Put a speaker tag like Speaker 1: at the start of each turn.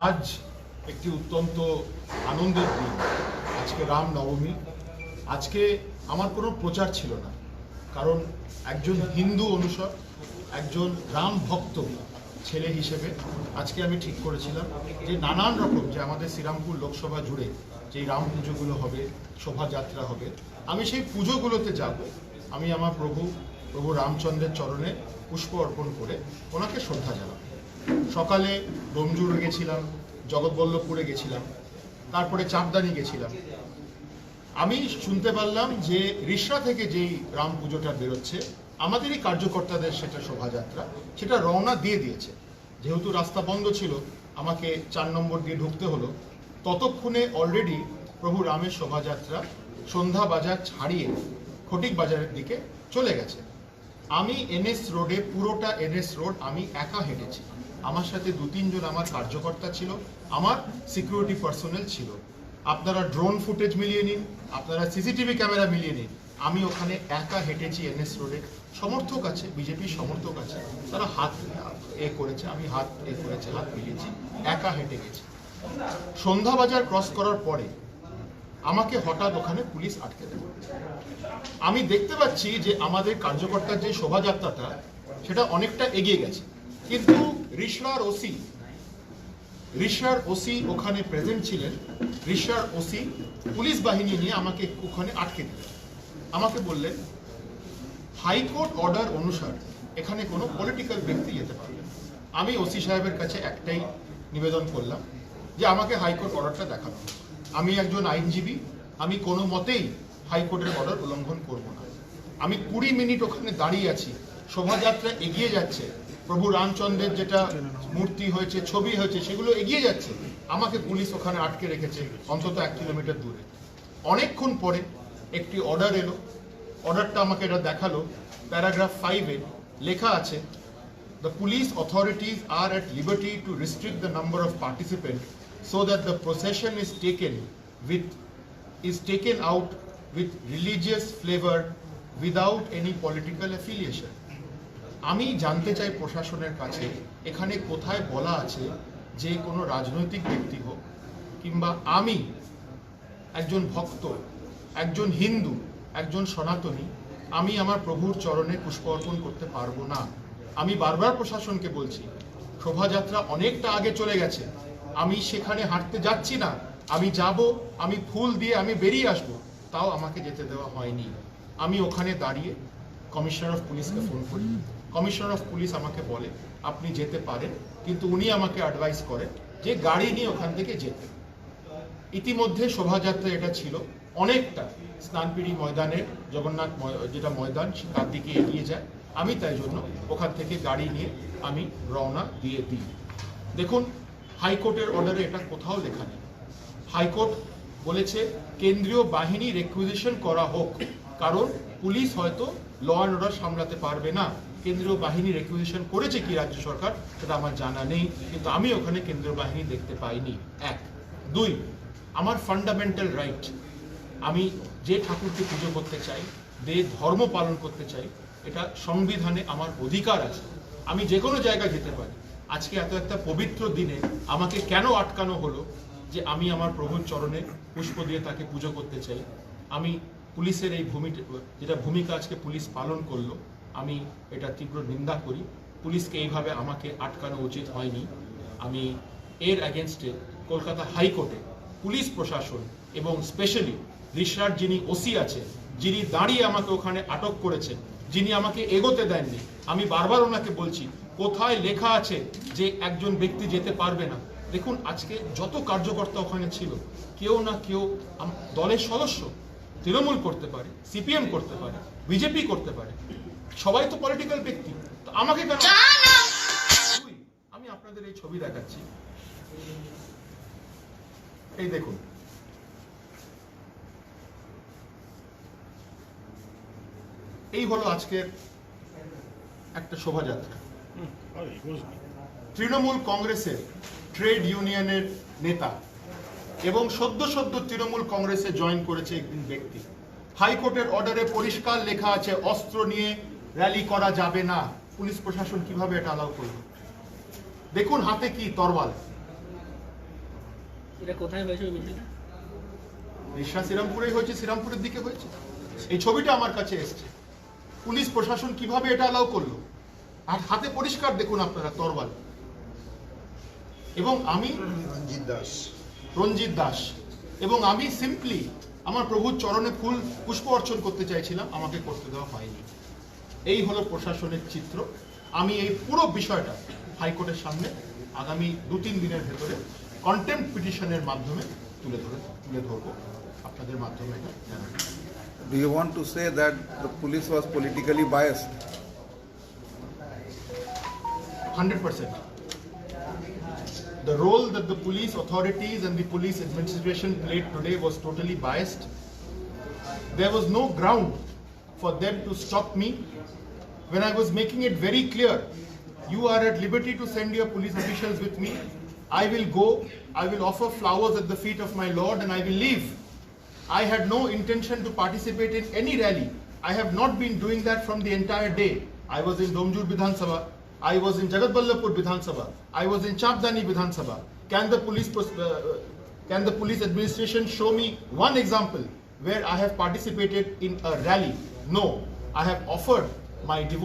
Speaker 1: আজ একটি অত্যন্ত আনন্দের দিন। আজকে রাম নবমী আজকে আমার কোনো প্রচার ছিল না। কারণ একজন হিন্দু অনুসর একজন রাম ভক্ত ছেলে হিসেবে আজকে আমি ঠিক করেছিলাম যে নানান রকম যে আমাদের শ্রীরামপুর লোকসভা জুড়ে যে রাম পুজোগুলো হবে, শোভাযাত্রা হবে, আমি সেই পুজোগুলোতে যাব। আমি আমার প্রভু প্রভু রামচন্দ্রের চরণে পুষ্প অর্পণ করে ওনাকে শ্রদ্ধা জানাব। সকালে ডোমজুড়ে গেছিলাম, জগৎবল্লভপুরে গেছিলাম, তারপরে চাপদানি গেছিলাম। আমি শুনতে পারলাম যে রিসরা থেকে যেই রাম পুজোটা বেরোচ্ছে, আমাদেরই কার্যকর্তাদের সেটা শোভাযাত্রা, সেটা রওনা দিয়ে দিয়েছে। যেহেতু রাস্তা বন্ধ ছিল, আমাকে চার নম্বর দিয়ে ঢুকতে হলো, ততক্ষণে অলরেডি প্রভু রামের শোভাযাত্রা সন্ধ্যা বাজার ছাড়িয়ে ফটিক বাজারের দিকে চলে গেছে। আমি এনএস রোডে, পুরোটা এনএস রোড আমি একা হেঁটেছি। আমার সাথে দু, তিনজন আমার কার্যকর্তা ছিল, আমার সিকিউরিটি পার্সোনেল ছিল। আপনারা ড্রোন ফুটেজ মিলিয়ে নিন, আপনারা সিসিটিভি ক্যামেরা মিলিয়ে নিন। আমি ওখানে একা হেঁটেছি এনএস রোডে সমর্থক আছে বিজেপির সমর্থক আছে। তারা হাত, এ করেছে, আমি হাত, এ করেছে, হাত মিলিয়েছি, একা হেঁটে গেছি। সন্ধ্যা বাজার ক্রস করার পরে আমাকে হঠাৎ ওখানে পুলিশ আটকে দেবে আমি দেখতে পাচ্ছি যে আমাদের কার্যকর্তার যে শোভাযাত্রাটা, সেটা অনেকটা এগিয়ে গেছে। কিন্তু রিশরার ওসি রিশরার ওসি ওখানে প্রেজেন্ট ছিলেন। রিশরার ওসি পুলিশ বাহিনী নিয়ে আমাকে ওখানে আটকে দিলেন। আমাকে বললেন হাইকোর্ট অর্ডার অনুসার এখানে কোনো পলিটিক্যাল ব্যক্তি যেতে পারবে আমি ওসি সাহেবের কাছে একটাই নিবেদন করলাম যে আমাকে হাইকোর্ট অর্ডারটা দেখানো আমি একজন আইনজীবী, আমি কোনো মতেই হাইকোর্টের অর্ডার উল্লঙ্ঘন করব না। আমি কুড়ি মিনিট ওখানে দাঁড়িয়ে আছি, শোভাযাত্রা এগিয়ে যাচ্ছে প্রভু রামচন্দ্রের যেটা মূর্তি হয়েছে, ছবি হয়েছে, সেগুলো এগিয়ে যাচ্ছে। আমাকে পুলিশ ওখানে আটকে রেখেছে, অন্তত এক কিলোমিটার দূরে। অনেকক্ষণ পরে একটি অর্ডার এলো। অর্ডারটা আমাকে এটা দেখাল। প্যারাগ্রাফ ফাইভে লেখা আছে the police authorities are at liberty to restrict the number of participant so that the procession is taken with is taken out with religious flavour without any political affiliation আমি জানতে চাই প্রশাসনের কাছে, এখানে কোথায় বলা আছে যে কোনো রাজনৈতিক ব্যক্তি হোক, কিংবা আমি একজন ভক্ত, একজন হিন্দু, একজন সনাতনী, আমি আমার প্রভুর চরণে পুষ্প অর্পণ করতে পারব না। আমি বারবার প্রশাসনকে বলছি, শোভাযাত্রা অনেকটা আগে চলে গেছে, আমি সেখানে হাঁটতে যাচ্ছি না, আমি যাব, আমি ফুল দিয়ে আমি বেরিয়ে আসব, তাও আমাকে যেতে দেওয়া হয়নি। আমি ওখানে দাঁড়িয়ে কমিশনার অফ পুলিশকে ফোন করি। কমিশনার অফ পুলিশ আমাকে বলে, আপনি যেতে পারেন, কিন্তু উনি আমাকে অ্যাডভাইস করেন যে গাড়ি নিয়ে ওখান থেকে যেতে। ইতিমধ্যে শোভাযাত্রা এটা ছিল। অনেকটা স্নানপিড়ি ময়দানের, জগন্নাথ যেটা ময়দান তার দিকে এগিয়ে যায়। আমি তাই জন্য ওখান থেকে গাড়ি নিয়ে আমি রওনা দিয়ে দিই। দেখুন, হাইকোর্টের অর্ডারে এটা কোথাও লেখা নেই। হাইকোর্ট বলেছে, কেন্দ্রীয় বাহিনী রেকুইজিশন করা হোক, কারণ পুলিশ হয়তো ল অ্যান্ড অর্ডার সামলাতে পারবে না। কেন্দ্রীয় বাহিনী রেকুইজিশন করেছে কি রাজ্য সরকার, সেটা আমার জানা নেই, কিন্তু আমি ওখানে কেন্দ্রীয় বাহিনী দেখতে পাইনি। এক। দুই, আমার ফান্ডামেন্টাল রাইট আমি যে ঠাকুরকে পুজো করতে চাই, যে ধর্ম পালন করতে চাই, এটা সংবিধানে আমার অধিকার আছে। আমি যে কোনো জায়গায় যেতে পারি। আজকে এত একটা পবিত্র দিনে আমাকে কেন আটকানো হলো যে আমি আমার প্রভুর চরণে পুষ্প দিয়ে তাকে পুজো করতে চাই? আমি পুলিশের এই ভূমি যেটা ভূমিকা আজকে পুলিশ পালন করল, আমি এটা তীব্র নিন্দা করি। পুলিশকে এইভাবে আমাকে আটকানো উচিত হয়নি। আমি এর অ্যাগেনস্টে কলকাতা হাইকোর্টে পুলিশ প্রশাসন এবং স্পেশালি রিসরার যিনি ওসি আছে, যিনি দাঁড়িয়ে আমাকে ওখানে আটক করেছেন, যিনি আমাকে এগোতে দেননি, আমি বারবার ওনাকে বলছি, কোথায় লেখা আছে যে একজন ব্যক্তি যেতে পারবে না? দেখুন, আজকে যত কার্যকর্তা ওখানে ছিল, কেউ না কেউ দলের সদস্য তৃণমূল করতে পারে সিপিএম করতে পারে বিজেপি করতে পারে সবাই তো পলিটিক্যাল ব্যক্তি তো আমাকে কেন আমি আপনাদের এই ছবি দেখাচ্ছি। এই দেখুন। এই হলো আজকের একটা শোভাযাত্রা। তৃণমূল কংগ্রেসের ট্রেড ইউনিয়নের নেতা এবং সদ্য সদ্য তৃণমূল কংগ্রেসে জয়েন করেছে একদিন ব্যক্তি। হাইকোর্টের অর্ডারে পরিষ্কার লেখা আছে অস্ত্র নিয়ে র্যালি করা যাবে না। পুলিশ প্রশাসন কীভাবে এটা অ্যালাউ করবে? দেখুন হাতে কি তরবাল।
Speaker 2: এটা কোথায় হয়েছে ওই মিছিলটা
Speaker 1: রিসা শ্রীরামপুরেই হয়েছে শ্রীরামপুরের দিকে হয়েছে। এই ছবিটা আমার কাছে এসছে। পুলিশ প্রশাসন কীভাবে এটা অ্যালাউ করল? আর হাতে পরিষ্কার দেখুন আপনারা তরবাল। এবং আমি
Speaker 3: রঞ্জিত দাস।
Speaker 1: রঞ্জিত দাস। এবং আমি সিম্পলি আমার প্রভুর চরণে ফুল পুষ্প অর্চন করতে চাইছিলাম আমাকে করতে দেওয়া হয়নি। এই হলো প্রশাসনের চিত্র। আমি এই পুরো বিষয়টা হাইকোর্টের সামনে আগামী দু তিন দিনের ভেতরে কন্টেম্প পিটিশনের মাধ্যমে তুলে ধরে তুলে ধরবো। আপনাদের মাধ্যমে এটা জানাব।
Speaker 4: Do you want to say that the police was politically biased?
Speaker 1: hundred percent. The role that the police authorities and the police administration played today was totally biased. There was no ground for them to stop me when I was making it very clear. You are at liberty to send your police officials with me. I will go. I will offer flowers at the feet of my Lord and I will leave. I had no intention to participate in any rally. I have not been doing that from the entire day. I was in Domjur Vidhan Sabha. I was in Jagatballapur Vidhan Sabha. I was in Chapdani Vidhan Sabha. Can the police uh, can the police administration show me one example where I have participated in a rally? No. I have offered my devotion.